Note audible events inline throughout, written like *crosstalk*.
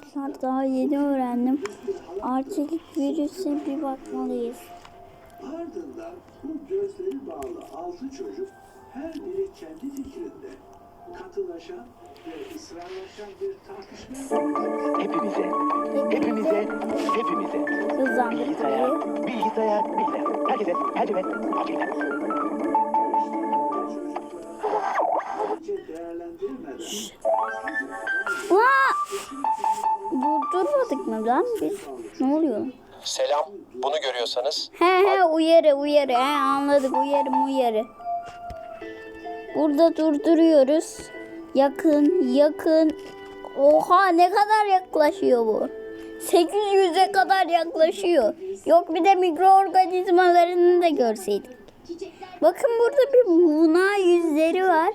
arkadaşlar daha yeni öğrendim. Arçelik virüse bir bakmalıyız. Ardından bu gözleri bağlı altı çocuk her biri kendi fikrinde katılaşan ve ısrarlaşan bir tartışma Hepimize, hepimize, hepimize. Hızlandık Bilgisayar, bilgisayar, bilgisayar. Herkese, herkese, değerlendirmeden Aa! Durdurmadık mı lan biz? Ne oluyor? Selam. Bunu görüyorsanız He he uyarı uyarı. He anladık uyarı uyarı. Burada durduruyoruz. Yakın yakın. Oha ne kadar yaklaşıyor bu. 800'e kadar yaklaşıyor. Yok bir de mikroorganizmalarını da görseydik. Bakın burada bir buna yüzleri var.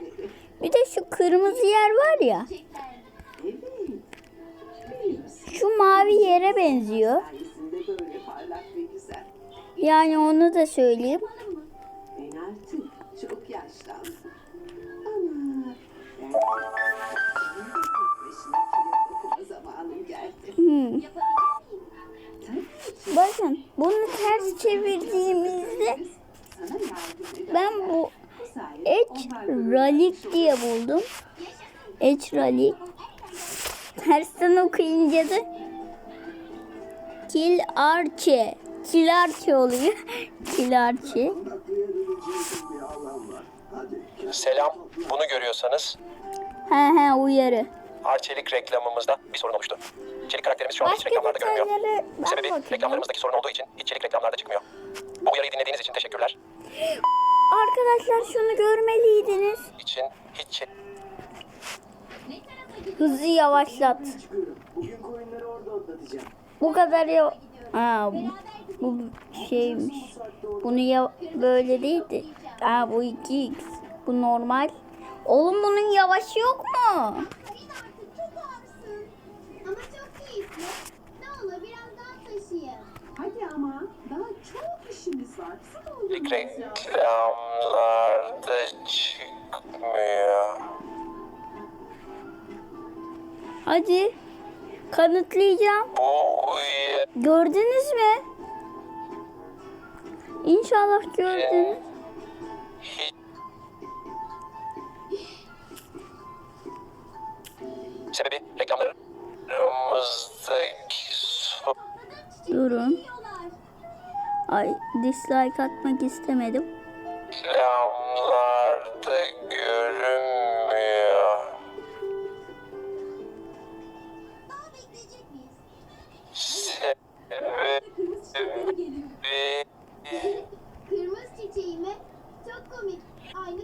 Bir de şu kırmızı yer var ya. Şu mavi yere benziyor. Yani onu da söyleyeyim. Hmm. Bakın bunu ters çevirdiğimizde ben bu Edge Ralik diye buldum. Edge Ralik. Tersten okuyunca da Kil Arçe. Kil Arçe oluyor. *laughs* Kil Arçe. selam. Bunu görüyorsanız He he uyarı. Arçelik reklamımızda bir sorun oluştu. İçerik karakterimiz şu anda hiç reklamlarda görünmüyor. Bu sebebi bakayım. reklamlarımızdaki sorun olduğu için içerik reklamlarda çıkmıyor. Bu uyarıyı dinlediğiniz için teşekkürler. *gasps* Arkadaşlar şunu görmeliydiniz. İçin hiç Hızı yavaşlat. Bugün koyunları orada otlatacağım. Bu kadar ya... Aa, bu, bu şeymiş. Bunu ya böyle değildi. Aa bu 2x. Bu normal. Oğlum bunun yavaşı yok mu? Senin artık çok ağırsın. Ama çok keyifli. Ne olur biraz daha taşıyın. Hadi ama daha çok işimiz var. Kısa doldurmamız lazım. reklamlarda çıkmıyor. Hadi. Kanıtlayacağım. Gördünüz mü? İnşallah gördünüz. Sebebi reklamlarımızdaki Durun. Ay dislike atmak istemedim. reklamlarda görünmüyor. Çiçekleri geliyor. Kırmızı çiçeği mi? Çok komik. Aynı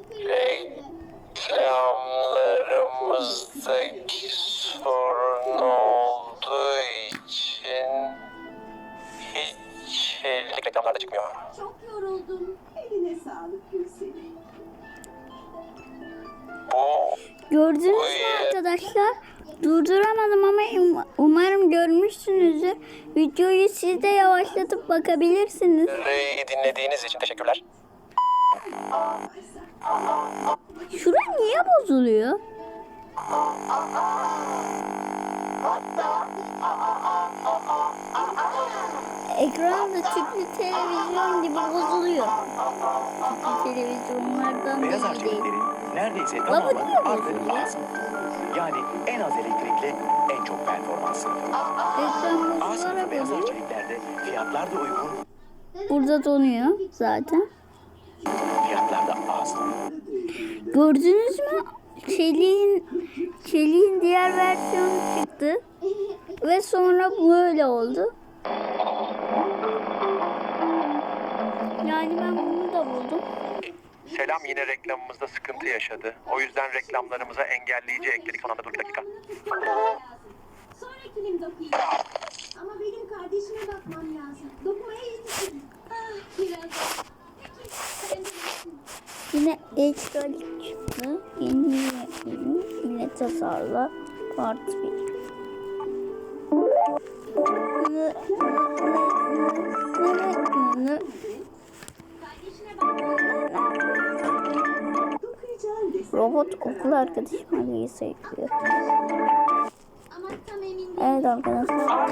sorun olduğu için hiç reklamlarda çıkmıyor. Çok yoruldum. Eline sağlık Gülselim. Bu Gördünüz mü arkadaşlar? Durduramadım ama um- umarım görmüşsünüzdür. Videoyu siz de yavaşlatıp bakabilirsiniz. uyarıyı dinlediğiniz için teşekkürler. Şura niye bozuluyor? Ekranda tüplü televizyon gibi bozuluyor. Tüplü televizyonlardan Beyaz da değil. neredeyse tamamen artık bozuluyor? lazım. Yani en az elektrikle en çok performansı. Ekran A sınıfı beyaz oluyor. arçeliklerde fiyatlar da uygun, Burada donuyor zaten. fiyatlar da az. Gördünüz mü? Çeliğin, çeliğin diğer versiyonu çıktı. Ve sonra böyle oldu. Yani ben bunu da buldum. Selam yine reklamımızda sıkıntı yaşadı. O yüzden reklamlarımıza engelleyici ekledik. Son anda dur bir dakika. Sonra kilim dokuyayım. Ama benim kardeşime bakmam lazım. Dokumaya yetişirim. Ah biraz daha. Peki sen de bilirsin. Yine ekstralik çıktı. Yeni ürün. Yine tasarla. Part 1. Kardeşine Robot okul tam emin değilim. Evet arkadaşlar